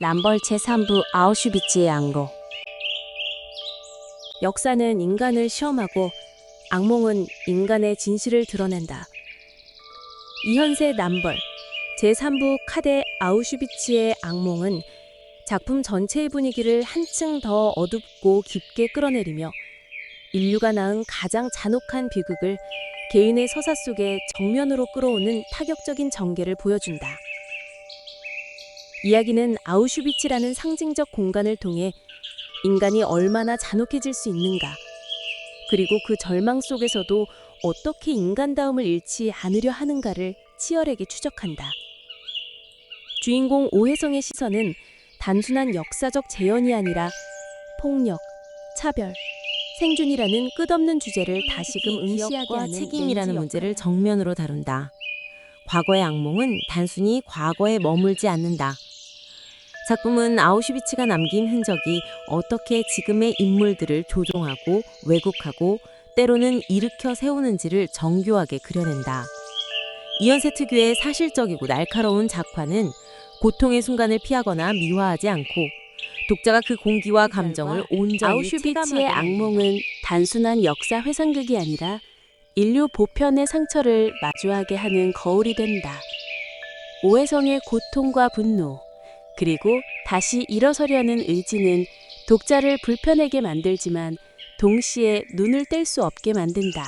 람벌 제3부 아우슈비츠의 악몽 역사는 인간을 시험하고 악몽은 인간의 진실을 드러낸다. 이현세 남벌 제3부 카데 아우슈비츠의 악몽은 작품 전체의 분위기를 한층 더 어둡고 깊게 끌어내리며 인류가 낳은 가장 잔혹한 비극을 개인의 서사 속에 정면으로 끌어오는 파격적인 전개를 보여준다. 이야기는 아우슈비츠라는 상징적 공간을 통해 인간이 얼마나 잔혹해질 수 있는가, 그리고 그 절망 속에서도 어떻게 인간다움을 잃지 않으려 하는가를 치열하게 추적한다. 주인공 오혜성의 시선은 단순한 역사적 재현이 아니라 폭력, 차별, 생존이라는 끝없는 주제를 다시금 응시하게 하는 책임이라는 문제를. 정면으로 다룬다. 과거의 악몽은 단순히 과거에 머물지 않는다. 작품은 아우슈비츠가 남긴 흔적이 어떻게 지금의 인물들을 조종하고 왜곡하고 때로는 일으켜 세우는지를 정교하게 그려낸다. 이연세 특유의 사실적이고 날카로운 작화는 고통의 순간을 피하거나 미화하지 않고 독자가 그 공기와 감정을 온전히 아우슈비츠의 악몽은 단순한 역사 회상극이 아니라 인류 보편의 상처를 마주하게 하는 거울이 된다. 오해성의 고통과 분노, 그리고 다시 일어서려는 의지는 독자를 불편하게 만들지만 동시에 눈을 뗄 수 없게 만든다.